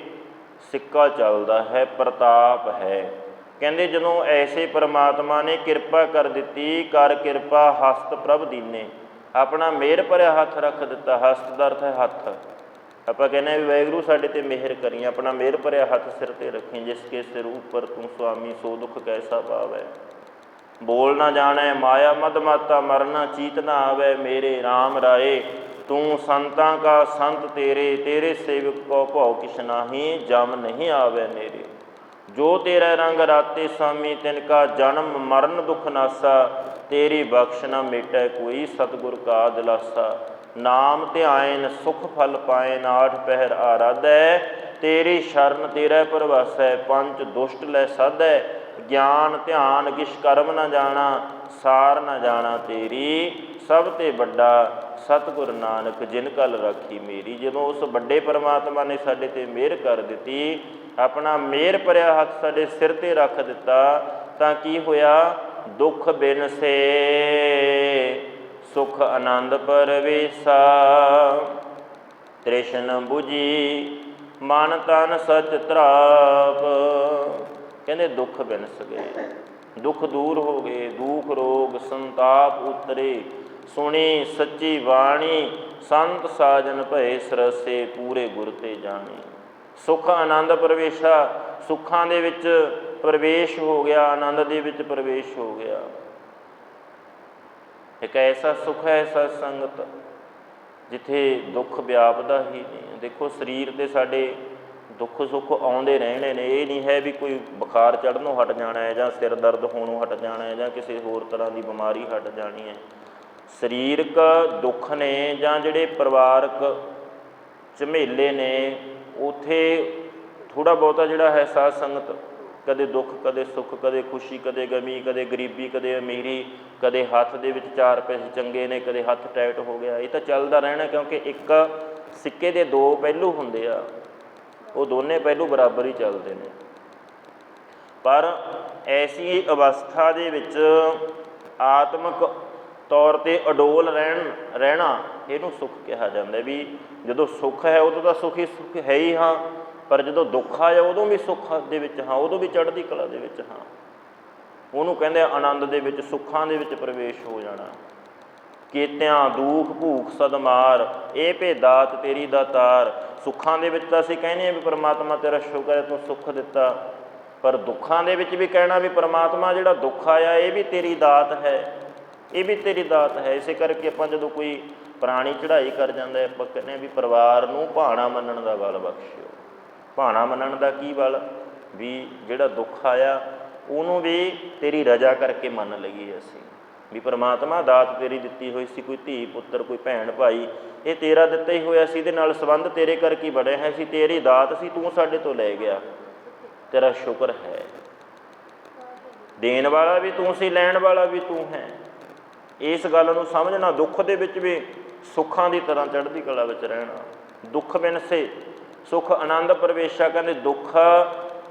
ਸਿੱਕਾ ਚੱਲਦਾ ਹੈ, ਪ੍ਰਤਾਪ ਹੈ। ਕਹਿੰਦੇ ਜਦੋਂ ਐਸੇ ਪ੍ਰਮਾਤਮਾ ਨੇ ਕਿਰਪਾ ਕਰ ਦਿੱਤੀ, ਕਰ ਕਿਰਪਾ ਹਸਤ ਪ੍ਰਭ ਦੀਨੇ। ਆਪਣਾ ਮਿਹਰ ਭਰਿਆ ਹੱਥ ਰੱਖ ਦਿੱਤਾ, ਹਸਤ ਦਾ ਅਰਥ ਹੈ ਹੱਥ। ਆਪਾਂ ਕਹਿੰਦੇ ਹਾਂ ਵੀ ਵਾਹਿਗੁਰੂ ਸਾਡੇ ਤੇ ਮਿਹਰ ਕਰੀ, ਆਪਣਾ ਮਿਹਰ ਭਰਿਆ ਹੱਥ ਸਿਰ ਤੇ ਰੱਖੀ, ਜਿਸ ਕੇ ਸਿਰ ਉੱਪਰ ਤੂੰ ਸੁਆਮੀ ਸੋ ਦੁੱਖ ਕੈਸਾ ਪਾਵੈ। ਬੋਲ ਨਾ ਜਾਣੈ, ਮਾਇਆ ਮਦ ਮਾਤਾ ਮਰਨਾ ਚੀਤ ਨਾ ਆਵੇ, ਮੇਰੇ RAM ਰਾਏ। ਤੂੰ ਸੰਤਾਂ ਕਾ ਸੰਤ ਤੇਰੇ ਤੇਰੇ ਸੇਵਕ ਕੋ ਭਉ ਕਿਛ ਨਾਹੀ, ਜਮ ਨਹੀਂ ਆਵੇ ਨੇਰੇ ਜੋ ਤੇਰਾ ਰੰਗ ਰਾਤੇ ਸਾਮੀ, ਤਿਨ ਕਾ ਜਨਮ ਮਰਨ ਦੁਖ ਨਾਸਾ। ਤੇਰੀ ਬਖਸ਼ ਨਾ ਮੇਟੈ ਕੋਈ ਸਤਿਗੁਰ ਕਾ ਦਿਲਾਸਾ। ਨਾਮ ਧਿਆਇਨ ਸੁਖ ਫਲ ਪਾਇਨ ਆਠ ਪਹਿਰ ਆਰਾਧੈ। ਤੇਰੀ ਸ਼ਰਨ ਤੇਰਾ ਪਰਵਾਸੈ, ਪੰਜ ਦੁਸ਼ਟ ਲੈ ਸਾਧੈ। ਗਿਆਨ, ਧਿਆਨ ਕਿਛ ਕਰਮ ਨਾ ਜਾਣਾ, ਸਾਰ ਨਾ ਜਾਣਾ ਤੇਰੀ। ਸਭ ਤੇ ਵੱਡਾ ਸਤਿਗੁਰ ਨਾਨਕ, ਜਿਨ ਕਲ ਰਾਖੀ ਮੇਰੀ। ਜਦੋਂ ਉਸ ਵੱਡੇ ਪਰਮਾਤਮਾ ਨੇ ਸਾਡੇ ਤੇ ਮਿਹਰ ਕਰ ਦਿੱਤੀ, ਆਪਣਾ ਮਿਹਰ ਭਰਿਆ ਹੱਥ ਸਾਡੇ ਸਿਰ ਤੇ ਰੱਖ ਦਿੱਤਾ, ਤਾਂ ਕੀ ਹੋਇਆ? ਦੁੱਖ ਬਿਨ ਸੇ, ਸੁਖ ਆਨੰਦ ਪਰਵੇਸਾ। ਤ੍ਰਿਸ਼ਨ 부ਜੀ ਮਨ ਤਨ ਸਚ ਤਰਾਪ। ਕਹਿੰਦੇ ਦੁੱਖ ਬਿਨਸ ਗਏ ਦੁੱਖ ਦੂਰ ਹੋ ਗਏ, ਦੁੱਖ ਰੋਗ ਸੰਤਾਪ ਉਤਰੇ। ਸੁਣੀ ਸੱਚੀ ਬਾਣੀ, ਸੰਤ ਸਾਜਨ ਭਏ ਸਰਸੇ ਪੂਰੇ ਗੁਰ ਤੇ ਜਾਣੇ। ਸੁਖ ਆਨੰਦ ਪ੍ਰਵੇਸ਼ਾ, ਸੁੱਖਾਂ ਦੇ ਵਿੱਚ ਪ੍ਰਵੇਸ਼ ਹੋ ਗਿਆ, ਆਨੰਦ ਦੇ ਵਿੱਚ ਪ੍ਰਵੇਸ਼ ਹੋ ਗਿਆ। ਇੱਕ ਐਸਾ ਸੁਖ ਹੈ, ਐਸਾ ਸੰਗਤ, ਜਿੱਥੇ ਦੁੱਖ ਵਿਆਪਦਾ ਹੀ ਨਹੀਂ। ਦੇਖੋ ਸਰੀਰ ਤੇ ਸਾਡੇ ਦੁੱਖ ਸੁੱਖ ਆਉਂਦੇ ਰਹਿਣੇ ਨੇ। ਇਹ ਨਹੀਂ ਹੈ ਵੀ ਕੋਈ ਬੁਖਾਰ ਚੜਨੋਂ ਹਟ ਜਾਣਾ ਹੈ ਜਾਂ ਸਿਰ ਦਰਦ ਹੋਣੋਂ ਹਟ ਜਾਣਾ ਹੈ ਜਾਂ ਕਿਸੇ ਹੋਰ ਤਰ੍ਹਾਂ ਦੀ ਬਿਮਾਰੀ ਹਟ ਜਾਣੀ ਹੈ। ਸਰੀਰਕ ਦੁੱਖ ਨੇ ਜਾਂ ਜਿਹੜੇ ਪਰਿਵਾਰਕ ਝਮੇਲੇ ਨੇ, ਉਥੇ ਥੋੜਾ ਬਹੁਤਾ ਜਿਹੜਾ ਹੈ ਸਾਧ ਸੰਗਤ ਕਦੇ ਦੁੱਖ, ਕਦੇ ਸੁੱਖ, ਕਦੇ ਖੁਸ਼ੀ, ਕਦੇ ਗਮੀ, ਕਦੇ ਗਰੀਬੀ, ਕਦੇ ਅਮੀਰੀ, ਕਦੇ ਹੱਥ ਦੇ ਵਿੱਚ ਚਾਰ ਪੈਸੇ ਚੰਗੇ ਨੇ, ਕਦੇ ਹੱਥ ਟਾਈਟ ਹੋ ਗਿਆ। ਇਹ ਤਾਂ ਚੱਲਦਾ ਰਹਿਣਾ ਕਿਉਂਕਿ ਇੱਕ ਸਿੱਕੇ ਦੇ ਦੋ ਪਹਿਲੂ ਹੁੰਦੇ ਆ। ਉਹ ਦੋਨੇ ਪਹਿਲੂ ਬਰਾਬਰ ਹੀ ਚੱਲਦੇ ਨੇ। ਪਰ ਐਸੀ ਅਵਸਥਾ ਦੇ ਵਿੱਚ ਆਤਮਿਕ ਤੌਰ ਤੇ ਅਡੋਲ ਰਹਿਣ, ਰਹਿਣਾ ਇਹਨੂੰ ਸੁੱਖ ਕਿਹਾ ਜਾਂਦਾ ਵੀ ਜਦੋਂ ਸੁੱਖ ਹੈ ਉਦੋਂ ਤਾਂ ਸੁਖੀ ਸੁੱਖ ਹੈ ਹੀ ਹਾਂ, ਪਰ ਜਦੋਂ ਦੁੱਖ ਆਇਆ ਉਦੋਂ ਵੀ ਸੁੱਖ ਦੇ ਵਿੱਚ ਹਾਂ, ਉਦੋਂ ਵੀ ਚੜ੍ਹਦੀ ਕਲਾ ਦੇ ਵਿੱਚ ਹਾਂ। ਉਹਨੂੰ ਕਹਿੰਦੇ ਆਨੰਦ ਦੇ ਵਿੱਚ, ਸੁੱਖਾਂ ਦੇ ਵਿੱਚ ਪ੍ਰਵੇਸ਼ ਹੋ ਜਾਣਾ। ਕੀਤਿਆਂ ਦੂਖ ਭੂਖ ਸਦਮਾਰ ਇਹ ਭੇਦਾਤ ਤੇਰੀ ਦਾਤਾਰ ਸੁੱਖਾਂ ਦੇ ਵਿੱਚ ਤਾਂ ਅਸੀਂ ਕਹਿੰਦੇ ਆ ਵੀ ਪ੍ਰਮਾਤਮਾ ਤੇਰਾ ਸ਼ੁਕਰ ਹੈ, ਤੂੰ ਸੁੱਖ ਦਿੱਤਾ। ਪਰ ਦੁੱਖਾਂ ਦੇ ਵਿੱਚ ਵੀ ਕਹਿਣਾ ਵੀ ਪ੍ਰਮਾਤਮਾ ਜਿਹੜਾ ਦੁੱਖ ਆਇਆ, ਇਹ ਵੀ ਤੇਰੀ ਦਾਤ ਹੈ। ਇਹ ਵੀ ਤੇਰੀ ਦਾਤ ਹੈ। ਇਸੇ ਕਰਕੇ ਆਪਾਂ ਜਦੋਂ ਕੋਈ ਪ੍ਰਾਣੀ ਚੜ੍ਹਾਈ ਕਰ ਜਾਂਦਾ ਹੈ, ਆਪਾਂ ਕਹਿੰਦੇ ਆ ਵੀ ਪਰਿਵਾਰ ਨੂੰ ਭਾਣਾ ਮੰਨਣ ਦਾ ਬਲ ਬਖਸ਼ਿਓ। ਭਾਣਾ ਮੰਨਣ ਦਾ ਕੀ ਬਲ? ਵੀ ਜਿਹੜਾ ਦੁੱਖ ਆਇਆ, ਉਹਨੂੰ ਵੀ ਤੇਰੀ ਰਜ਼ਾ ਕਰਕੇ ਮੰਨ ਲਈਏ ਅਸੀਂ। ਵੀ ਪ੍ਰਮਾਤਮਾ ਦਾਤ ਤੇਰੀ ਦਿੱਤੀ ਹੋਈ ਸੀ, ਕੋਈ ਧੀ ਪੁੱਤਰ, ਕੋਈ ਭੈਣ ਭਾਈ, ਇਹ ਤੇਰਾ ਦਿੱਤਾ ਹੀ ਹੋਇਆ ਸੀ, ਇਹਦੇ ਨਾਲ ਸੰਬੰਧ ਤੇਰੇ ਕਰਕੇ ਬਣਿਆ ਹੈ ਸੀ, ਤੇਰੀ ਦਾਤ ਸੀ, ਤੂੰ ਸਾਡੇ ਤੋਂ ਲੈ ਗਿਆ। ਤੇਰਾ ਸ਼ੁਕਰ ਹੈ। ਦੇਣ ਵਾਲਾ ਵੀ ਤੂੰ ਸੀ, ਲੈਣ ਵਾਲਾ ਵੀ ਤੂੰ ਹੈ। ਇਸ ਗੱਲ ਨੂੰ ਸਮਝਣਾ, ਦੁੱਖ ਦੇ ਵਿੱਚ ਵੀ ਸੁੱਖਾਂ ਦੀ ਤਰ੍ਹਾਂ ਚੜ੍ਹਦੀ ਕਲਾ ਵਿੱਚ ਰਹਿਣਾ। ਦੁੱਖ ਬਿਨਸੇ ਸੁਖ ਆਨੰਦ ਪ੍ਰਵੇਸ਼ਾ, ਕਹਿੰਦੇ ਦੁੱਖ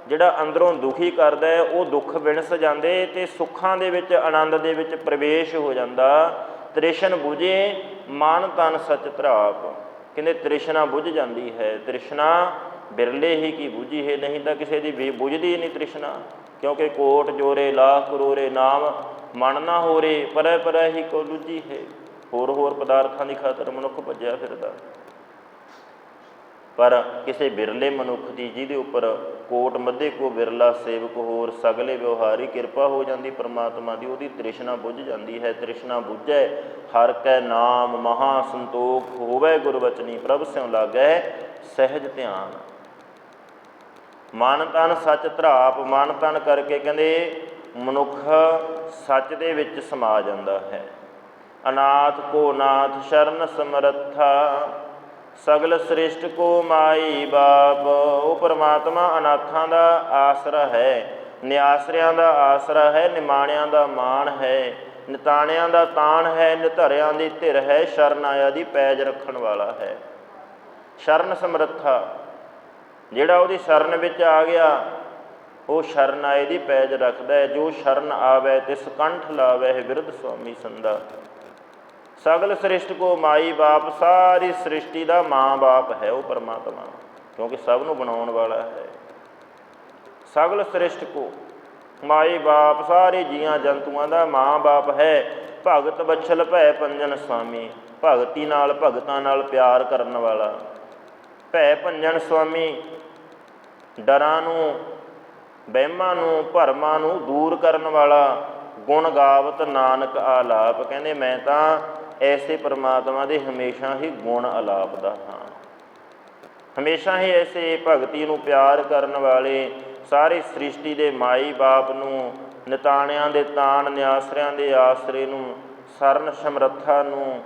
ਜਿਹੜਾ ਅੰਦਰੋਂ ਦੁਖੀ ਕਰਦਾ ਹੈ, ਉਹ ਦੁੱਖ ਵਿਣਸ ਜਾਂਦੇ ਤੇ ਸੁੱਖਾਂ ਦੇ ਵਿੱਚ, ਆਨੰਦ ਦੇ ਵਿੱਚ ਪ੍ਰਵੇਸ਼ ਹੋ ਜਾਂਦਾ। ਤ੍ਰਿਸ਼ਨ 부ਜੇ ਮਨ ਤਨ ਸਚ ਧਰਾਪ ਕਹਿੰਦੇ ਤ੍ਰਿਸ਼ਨਾ ਬੁਝ ਜਾਂਦੀ ਹੈ। ਤ੍ਰਿਸ਼ਨਾ ਬਿਰਲੇ ਹੀ ਕੀ ਬੁਝੀ ਹੈ? ਨਹੀਂ ਤਾਂ ਕਿਸੇ ਦੀ ਵੀ ਬੁਝਦੀ ਨਹੀਂ ਤ੍ਰਿਸ਼ਨਾ। ਕਿਉਂਕਿ ਕੋਟ ਜੋਰੇ, ਲਾਖ ਕਰੋਰੇ ਨਾਮ ਮਨ ਨਾ ਹੋਰੇ, ਪਰੈ ਪਰੈ ਹੀ ਕੋ ਲੁਜੀ ਹੈ। ਹੋਰ ਹੋਰ ਪਦਾਰਥਾਂ ਦੀ ਖਾਤਰ ਮਨੁੱਖ ਭੱਜਿਆ ਫਿਰਦਾ। ਪਰ ਕਿਸੇ ਬਿਰਲੇ ਮਨੁੱਖ ਦੀ, ਜਿਹਦੇ ਉੱਪਰ ਕੋਟ ਮੱਧੇ ਕੋ ਬਿਰਲਾ ਸੇਵਕ ਹੋਰ ਸਗਲੇ ਵਿਵਹਾਰੀ ਕਿਰਪਾ ਹੋ ਜਾਂਦੀ ਪ੍ਰਮਾਤਮਾ ਦੀ, ਉਹਦੀ ਤ੍ਰਿਸ਼ਨਾ ਬੁੱਝ ਜਾਂਦੀ ਹੈ, ਤ੍ਰਿਸ਼ਨਾ ਬੁੱਝੈ। ਹਰ ਕੈ ਨਾਮ ਮਹਾ ਸੰਤੋਖ ਹੋਵੇ ਗੁਰਬਚਨੀ ਪ੍ਰਭ ਸਿਉ ਲਾਗੈ ਸਹਿਜ ਧਿਆਨ। ਮਨ ਤਨ ਸੱਚ ਧਰਾਪ, ਮਨ ਤਨ ਕਰਕੇ ਕਹਿੰਦੇ, ਮਨੁੱਖ ਸੱਚ ਦੇ ਵਿੱਚ ਸਮਾ ਜਾਂਦਾ ਹੈ। ਅਨਾਥ ਕੋ ਨਾਥ ਸ਼ਰਨ ਸਮਰੱਥਾ। ਸਗਲ ਸ੍ਰਿਸ਼ਟ ਕੋ ਮਾਈ ਬਾਪ, ਉਹ ਪਰਮਾਤਮਾ ਅਨਾਥਾਂ ਦਾ ਆਸਰਾ ਹੈ, ਨਿਆਸਰਿਆਂ ਦਾ ਆਸਰਾ ਹੈ, ਨਿਮਾਣਿਆਂ ਦਾ ਮਾਣ ਹੈ, ਨਿਤਾਣਿਆਂ ਦਾ ਤਾਣ ਹੈ, ਨਿਧਰਿਆਂ ਦੀ ਧਿਰ ਹੈ ਸ਼ਰਨ ਆਇਆ ਦੀ ਪੈਜ ਰੱਖਣ ਵਾਲਾ ਹੈ। ਸ਼ਰਨ ਸਮਰੱਥਾ, ਜਿਹੜਾ ਉਹਦੀ ਸ਼ਰਨ ਵਿੱਚ ਆ ਗਿਆ, ਉਹ ਸ਼ਰਨ ਆਏ ਦੀ ਪੈਜ ਰੱਖਦਾ ਹੈ, ਜੋ ਸ਼ਰਨ ਆਵੇ, ਤਿਸ ਕੰਠ ਲਾਵੇ ਵਿਰਧ ਸੁਆਮੀ ਸੰਦਾ ਸਗਲ ਸ੍ਰਿਸ਼ਟ ਕੋ ਮਾਈ ਬਾਪ, ਸਾਰੀ ਸ੍ਰਿਸ਼ਟੀ ਦਾ ਮਾਂ ਬਾਪ ਹੈ ਉਹ ਪਰਮਾਤਮਾ। ਕਿਉਂਕਿ ਸਭ ਨੂੰ ਬਣਾਉਣ ਵਾਲਾ ਹੈ। ਸਗਲ ਸ੍ਰਿਸ਼ਟ ਕੋ ਮਾਈ ਬਾਪ, ਸਾਰੇ ਜੀਆਂ ਜੰਤੂਆਂ ਦਾ ਮਾਂ ਬਾਪ ਹੈ। ਭਗਤ ਬਛਲ ਭੈ ਪੰਜਨ ਸੁਆਮੀ ਭਗਤੀ ਨਾਲ, ਭਗਤਾਂ ਨਾਲ ਪਿਆਰ ਕਰਨ ਵਾਲਾ। ਭੈ ਭੰਜਨ ਸੁਆਮੀ ਡਰਾਂ ਨੂੰ, ਵਹਿਮਾਂ ਨੂੰ, ਭਰਮਾਂ ਨੂੰ ਦੂਰ ਕਰਨ ਵਾਲਾ। ਗੁਣ ਗਾਵਤ ਨਾਨਕ ਆਲਾਪ। ਕਹਿੰਦੇ, ਮੈਂ ਤਾਂ ਐਸੇ ਪਰਮਾਤਮਾ ਦੇ ਹਮੇਸ਼ਾ ਹੀ ਗੁਣ ਅਲਾਪਦਾ ਹਾਂ। ਹਮੇਸ਼ਾ ਹੀ ਐਸੇ ਭਗਤੀ ਨੂੰ ਪਿਆਰ ਕਰਨ ਵਾਲੇ ਸਾਰੇ ਸ੍ਰਿਸ਼ਟੀ ਦੇ ਮਾਈ ਬਾਪ ਨੂੰ, ਨਿਤਾਣਿਆਂ ਦੇ ਤਾਣ, ਨਿਆਸਰਿਆਂ ਦੇ ਆਸਰੇ ਨੂੰ, ਸਰਨ ਸਮਰੱਥਾ ਨੂੰ,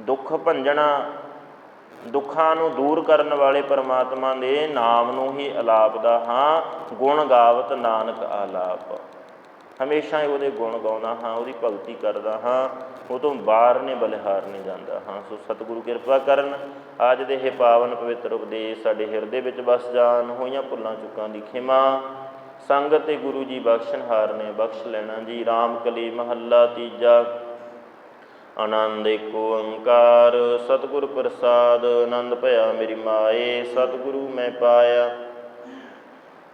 ਦੁੱਖ ਭੰਜਣਾ, ਦੁੱਖਾਂ ਨੂੰ ਦੂਰ ਕਰਨ ਵਾਲੇ ਪਰਮਾਤਮਾ ਦੇ ਨਾਮ ਨੂੰ ਹੀ ਅਲਾਪਦਾ ਹਾਂ। ਗੁਣ ਗਾਵਤ ਨਾਨਕ ਆਲਾਪ। ਹਮੇਸ਼ਾ ਹੀ ਉਹਦੇ ਗੁਣ ਗਾਉਂਦਾ ਹਾਂ, ਉਹਦੀ ਭਗਤੀ ਕਰਦਾ ਹਾਂ, ਉਹ ਤੋਂ ਬਾਹਰ ਨੇ ਬਲਿਹਾਰ ਨਹੀਂ ਜਾਂਦਾ ਹਾਂ। ਸੋ ਸਤਿਗੁਰੂ ਕਿਰਪਾ ਕਰਨ, ਅੱਜ ਦੇ ਇਹ ਪਾਵਨ ਪਵਿੱਤਰ ਉਪਦੇਸ਼ ਸਾਡੇ ਹਿਰਦੇ ਵਿੱਚ ਵਸ ਜਾਣ, ਹੋਈਆਂ ਭੁੱਲਾਂ ਚੁੱਕਾਂ ਦੀ ਖਿਮਾ। ਸੰਗਤ ਤੇ ਗੁਰੂ ਜੀ ਬਖਸ਼ਣਹਾਰ ਨੇ ਬਖਸ਼ ਲੈਣਾ ਜੀ। RAM ਕਲੀ ਮਹੱਲਾ ਤੀਜਾ। ਆਨੰਦ ਏਕ ਓੰਕਾਰ। ਸਤਿਗੁਰ ਪ੍ਰਸਾਦ, ਆਨੰਦ ਭਇਆ ਮੇਰੀ ਮਾਏ। ਸਤਿਗੁਰੂ ਮੈਂ ਪਾਇਆ।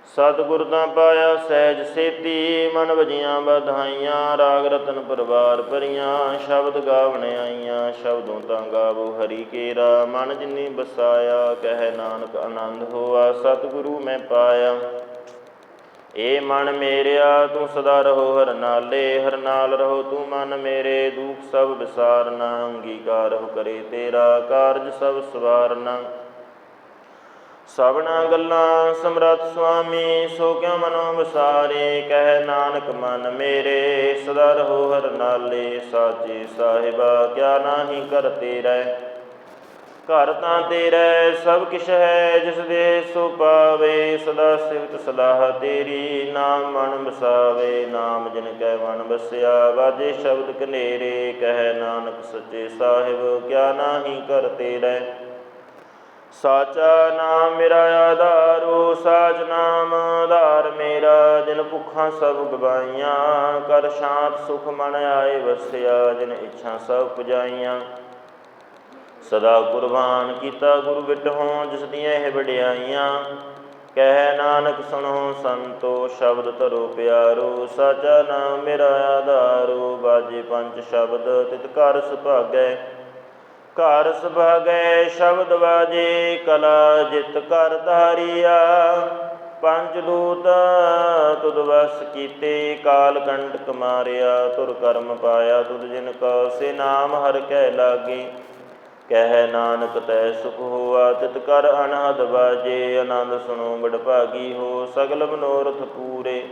ਸਤਿਗੁਰ ਤਾਂ ਪਾਇਆ ਸਹਿਜ ਸੇਤੀ, ਮਨ ਵਜੀਆਂ ਵਧਾਈਆਂ, ਰਾਗ ਰਤਨ ਪਰਵਾਰ ਭਰੀਆਂ, ਸ਼ਬਦ ਗਾਵਣ ਆਈਆਂ, ਸ਼ਬਦੋਂ ਤਾਂ ਗਾਵੋ ਹਰੀ ਕੇਰਾ, ਮਨ ਜਿਨੀ ਬਸਾਇਆ, ਕਹਿ ਨਾਨਕ ਆਨੰਦ ਹੋਆ, ਸਤਿਗੁਰੂ ਮੈਂ ਪਾਇਆ। ਏ ਮਨ ਮੇਰਿਆ, ਤੂੰ ਸਦਾ ਰਹੋ ਹਰ ਨਾਲੇ, ਹਰ ਨਾਲ ਰਹੋ ਤੂੰ ਮਨ ਮੇਰੇ, ਦੁਖ ਸਭ ਵਿਸਾਰਨਾ, ਅੰਗੀਕਾਰ ਹੋ ਕਰੇ ਤੇਰਾ, ਕਾਰਜ ਸਭ ਸਵਾਰਨਾ। ਸਭਨਾ ਗੱਲਾਂ ਸਮਰਤ ਸੁਆਮੀ, ਸੋ ਕਿਆ ਮਨੋ ਵਿਸਾਰੇ ਕਹਿ ਨਾਨਕ, ਮਨ ਮੇਰੇ, ਸਦਾ ਰਹੋ ਹਰ ਨਾਲੇ, ਸਾਚੇ ਸਾਹਿਬਾ, ਕਿਆ ਨਾਹੀ ਕਰ ਤੇਰਾ? ਘਰ ਤਾਂ ਤੇਰਾ, ਸਭ ਕਿਛ ਹੈ, ਜਿਸ ਦੇ ਸੋ ਪਾਵੇ, ਸਦਾ ਸਿਵਤ ਸਲਾਹ ਤੇਰੀ, ਨਾਮ ਮਨ ਵਸਾਵੇ, ਨਾਮ ਜਿਨ ਕੈ ਮਨ ਵਸਿਆ, ਵਾਜੇ ਸ਼ਬਦ ਕਨੇਰੇ ਕਹਿ ਨਾਨਕ, ਸੱਚੇ ਸਾਹਿਬ, ਕਿਆ ਨਾਹੀ ਕਰ ਤੇਰਾ? ਸਾਚਾ ਨਾਮ ਮੇਰਾ ਆਧਾਰੋ, ਸਾਚ ਨਾਮ ਆਧਾਰ ਮੇਰਾ। ਦਿਨ ਭੁੱਖਾਂ ਸਭ ਗਵਾਈਆਂ, ਕਰ ਸ਼ਾਂਤ ਸੁਖ ਮਨ ਆਏ ਵਸਿਆ। ਦਿਨ ਇੱਛਾ ਸਭ ਪੁਜਾਈਆਂ। ਸਦਾ ਕੁਰਬਾਨ ਕੀਤਾ ਗੁਰੂ ਵਿਟਹੋਂ, ਜਿਸ ਦੀਆਂ ਇਹ ਵਡਿਆਈਆਂ। ਕਹਿ ਨਾਨਕ ਸੁਣੋ ਸੰਤੋ, ਸ਼ਬਦ ਧਰੋ ਪਿਆਰੋ। ਸਾਚਾ ਨਾਮ ਮੇਰਾ ਆਧਾਰੋ, ਬਾਜੇ ਪੰਜ ਸ਼ਬਦ, ਤਿਤ ਕਰ ਸੁਭਾਗੈ। ਘਰ ਸੁਭਾਗੈ ਸ਼ਬਦ ਵਾਜੇ, ਕਲਾ ਜਿਤ ਕਰ ਧਾਰੀਆ। ਪੰਜ ਦੂਤ ਤੁਧ ਵਸ ਕੀਤੇ, ਕਾਲ ਕੰਟਕ ਮਾਰਿਆ, ਤੁਰ ਕਰਮ ਪਾਇਆ, ਤੁਧ ਜਿਨ ਕੋ ਸੇ ਨਾਮ ਹਰ ਕਹਿ ਲਾਗੇ। ਕਹਿ ਨਾਨਕ ਤੈ ਸੁਖ ਹੋਆ, ਤਿਤ ਕਰ ਅਨਹਦ ਬਾਜੇ ਆਨੰਦ ਸੁਣੋ ਬੜ ਭਾਗੀ ਹੋ, ਸਗਲ ਮਨੋਰਥ ਪੂਰੇ।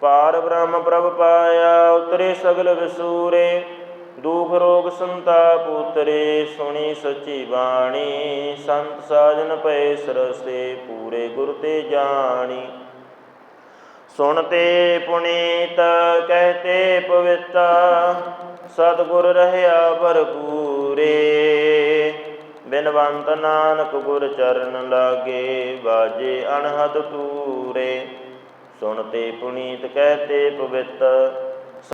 ਪਾਰ ਬ੍ਰਹਮ ਪ੍ਰਭ ਪਾਇਆ, ਉਤਰੇ ਸਗਲ ਵਿਸੂਰੇ। ਦੁਖ ਰੋਗ ਸੰਤਾਪ ਉਤਰੇ ਸੁਣੀ ਸੱਚੀ ਬਾਣੀ। ਸੰਤ ਸਾਜਨ ਪਏ ਸਰਸੇ ਪੂਰੇ ਗੁਰ ਤੇ ਜਾਣੀ। ਸੁਣਤੇ ਪੁਨੀਤ ਕਹਤੇ ਪਵਿੱਤ। ਸਤਿਗੁਰ ਰਹਿਆ ਭਰਪੂਰੇ। ਬਿਨਵੰਤ ਨਾਨਕ ਗੁਰ ਚਰਨ ਲਾਗੇ ਬਾਜੇ ਅਨਹਦ ਤੂਰੇ ਸੁਣਤੇ ਪੁਨੀਤ ਕਹਤੇ ਪਵਿੱਤ।